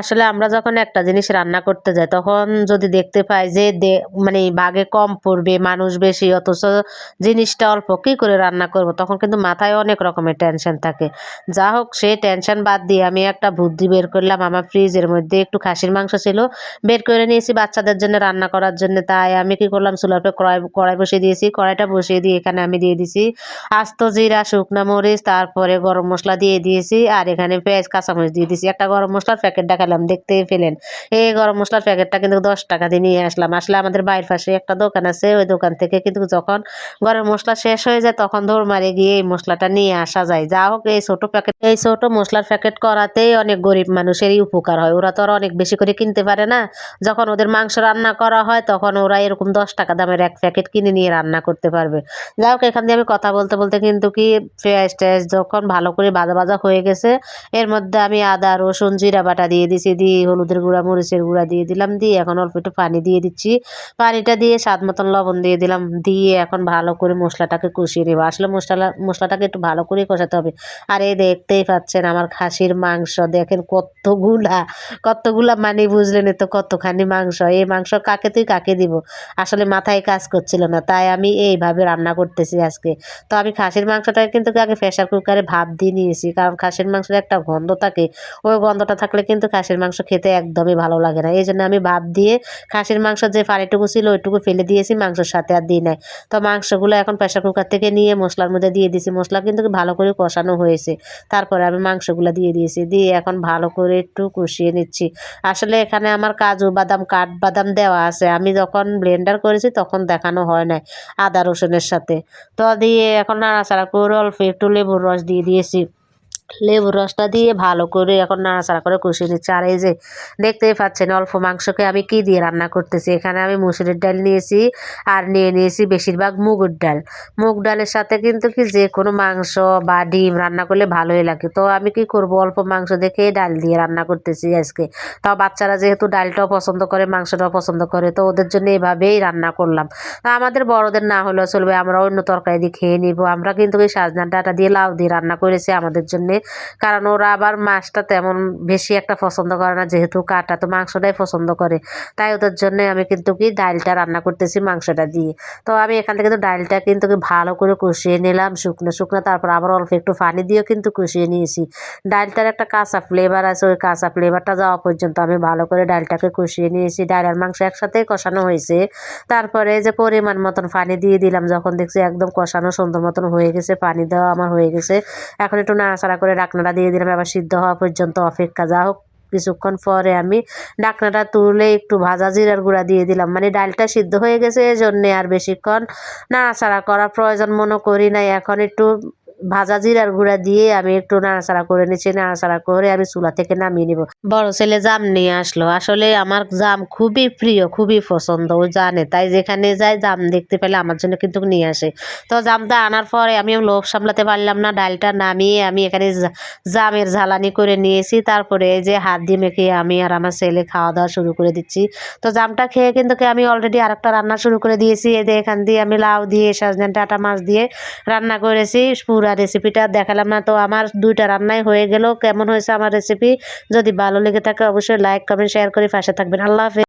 আসলে আমরা যখন একটা জিনিস রান্না করতে যাই, তখন যদি দেখতে পাই যে মানে ভাগে কম পড়বে, মানুষ বেশি, অথচ জিনিসটা অল্প, কী করে রান্না করব? তখন কিন্তু মাথায় অনেক রকমের টেনশন থাকে। যা হোক সেই টেনশন বাদ দিয়ে আমি একটা বুদ্ধি বের করলাম, আমার ফ্রিজের মধ্যে একটু খাসির মাংস ছিল, বের করে নিয়েছি বাচ্চাদের জন্য রান্না করার জন্য। তাই আমি কি করলাম? উপরে কড়াই কড়াই বসিয়ে দিয়েছি, কড়াইটা বসিয়ে দিয়ে এখানে আমি দিয়ে দিয়েছি আস্ত জিরা, শুকনা মরিচ, তারপরে গরম মশলা দিয়ে দিয়েছি, আর এখানে পেঁয়াজ, কাঁচামরিচ দিয়ে দিয়েছি। একটা গরম মশলার প্যাকেট দেখালাম দেখতেই পেলেন। এই গরম মশলার প্যাকেটটা কিন্তু দশ টাকা দিয়ে নিয়ে আসলাম। আসলে আমাদের বাড়ির পাশে একটা দোকান আছে, ওই দোকান থেকে কিন্তু যখন গরম মশলা শেষ হয়ে যায় তখন দৌড় মারে গিয়ে এই মশলাটা নিয়ে আসা যায়। যা হোক, এই ছোট প্যাকেট, এই ছোট মশলার প্যাকেট করাতেই অনেক গরিব মানুষেরই উপকার হয়। ওরা তো আর অনেক বেশি করে কিনতে পারে না। যখন ওদের মাংস রান্না করা হয় তখন ওরা এরকম দশ টাকা দামের এক প্যাকেট কিনে নিয়ে রান্না করতে পারবে। যাই হোক, এখান দিয়ে আমি কথা বলতে বলতে কিন্তু কি পেঁয়াজ টেয়াজ যখন ভালো করে ভাজা ভাজা হয়ে গেছে, এর মধ্যে আমি আদা, রসুন, জিরা বাটা দিয়ে দিছি দিয়ে, হলুদের গুঁড়া, মরিচের গুঁড়া দিয়ে দিলাম, দিয়ে এখন অল্প একটু পানি দিয়ে দিচ্ছি। পানিটা দিয়ে স্বাদ মতন লবণ দিয়ে দিলাম, দিয়ে এখন ভালো করে মশলাটাকে কষিয়ে নেব। আসলে মশলা, মশলাটাকে একটু ভালো করে কষাতে হবে। আর এই দেখতেই পাচ্ছেন আমার খাসির মাংস, দেখেন কতগুলা কতগুলা মানে বুঝলেন তো কতখানি মাংস। এই মাংস কাকে তুই কাকে দিব? আসলে মাথায় কাজ করছিল না, তাই আমি এইভাবে রান্না করতেছি আজকে। তো আমি খাসির মাংসটা কিন্তু আগে প্রেশার কুকারে ভাপ দিয়ে নিয়েছি, কারণ খাসির মাংসের একটা গন্ধ থাকে। ওই গন্ধটা থাকলে কিন্তু খাসির মাংস খেতে একদমই ভালো লাগে না। এই জন্য আমি ভাব দিয়ে খাসির মাংস যে পানিটুকু ছিল ওইটুকু ফেলে দিয়েছি, মাংসের সাথে আর দিই নাই। তো মাংসগুলো এখন প্রেশার কুকার থেকে নিয়ে মশলার মধ্যে দিয়ে দিয়েছি মশলা কিন্তু ভালো করে কষানো হয়েছে। তারপরে আমি মাংসগুলো দিয়ে দিয়েছি। দিয়ে এখন ভালো করে একটু কষিয়ে নিচ্ছি। আসলে এখানে আমার কাজু বাদাম, কাঠ বাদাম দেওয়া আছে। আমি যখন ব্লেন্ডার করেছি তখন দেখানো হয় নাই আদা রসুনের সাথে। তো দিয়ে এখন নাড়াচাড়া করে অল্প একটু লেবুর রস দিয়ে দিয়েছি। লেবুর রসটা দিয়ে ভালো করে এখন নাড়াচাড়া করে কষিয়ে নিচ্ছি। আর এই যে দেখতেই পাচ্ছেন অল্প মাংসকে আমি কি দিয়ে রান্না করতেছি? এখানে আমি মুসুরের ডাল নিয়েছি আর নিয়ে নিয়েছি বেশিরভাগ মুগের ডাল। মুগ ডালের সাথে কিন্তু কি যে কোনো মাংস বা ডিম রান্না করলে ভালোই লাগে। তো আমি কি করব? অল্প মাংস দেখে ডাল দিয়ে রান্না করতেছি আজকে। তাও বাচ্চারা যেহেতু ডালটাও পছন্দ করে, মাংসটাও পছন্দ করে, তো ওদের জন্য এভাবেই রান্না করলাম। তা আমাদের বড়দের না হলেও চলবে, আমরা অন্য তরকারি দিয়ে খেয়ে নিব। আমরা কিন্তু এই সাজনা ডাটা দিয়ে লাউ দিয়ে রান্না করেছি, আমাদের জন্যে কারণ ওরা আবার মাছটা তেমন বেশি একটা পছন্দ করে না, যেহেতু কাটা তো মাংসটাই পছন্দ করে। তাই ওদের জন্য আমি কিন্তু কি ডালটা রান্না করতেছি মাংসটা দিয়ে। তো আমি এখান থেকে তো ডালটা কিন্তু কি ভালো করে কষিয়ে নিলাম শুকনো শুকনো, তারপর আবার অল্প একটু পানি দিয়েও কিন্তু কষিয়ে নিয়েছি। ডালটার একটা কাঁচা ফ্লেভার আছে, ওই কাঁচা ফ্লেভারটা যাওয়া পর্যন্ত আমি ভালো করে ডালটাকে কষিয়ে নিয়েছি। ডাল আর মাংস একসাথে কষানো হয়েছে। তারপরে যে পরিমাণ মতন পানি দিয়ে দিলাম, যখন দেখছি একদম কষানো সুন্দর মতন হয়ে গেছে, পানি দেওয়া আমার হয়ে গেছে। এখন একটু নাড়াচাড়া ডাকনাটা দিয়ে দিলাম। আবার সিদ্ধ হওয়া পর্যন্ত অপেক্ষা। যা হোক, কিছুক্ষণ পরে আমি ডাকনাটা তুলে একটু ভাজা জিরার গুঁড়া দিয়ে দিলাম। মানে ডালটা সিদ্ধ হয়ে গেছে, এজন্যে জন্যে আর বেশিক্ষণ নাড়াচাড়া করার প্রয়োজন মনে করি নাই। এখন একটু ভাজা জিরার গুঁড়া দিয়ে আমি একটু নাড়াচাড়া করে নিচ্ছি, নাড়াচাড়া করে আমি চুলা থেকে নামিয়ে নিব। বড় ছেলে জাম নিয়ে আসলো। আসলে আমার জাম খুবই প্রিয়, খুবই পছন্দ, ও জানে। তাই যেখানে যায় জাম দেখতে পেলে আমার জন্য কিন্তু নিয়ে আসে। তো জামটা আনার পরে আমি লোভ সামলাতে পারলাম না, ডালটা নামিয়ে আমি এখানে জামের ঝালানি করে নিয়েছি। তারপরে এই যে হাত দিয়ে মেখে আমি আর আমার ছেলে খাওয়া দাওয়া শুরু করে দিচ্ছি। তো জামটা খেয়ে কিন্তু আমি অলরেডি আরেকটা রান্না শুরু করে দিয়েছি। এই যে এখান দিয়ে আমি লাউ দিয়ে, সজনে ডাটা মাছ দিয়ে রান্না করেছি। পুরা রেসিপিটা দেখালাম না। তো আমার দুইটা রান্নাই হয়ে গেল। কেমন হয়েছে আমার রেসিপি যদি ভালো লেগে থাকে, অবশ্যই লাইক কমেন্ট শেয়ার করে পাশে থাকবেন। আল্লাহ হাফেজ।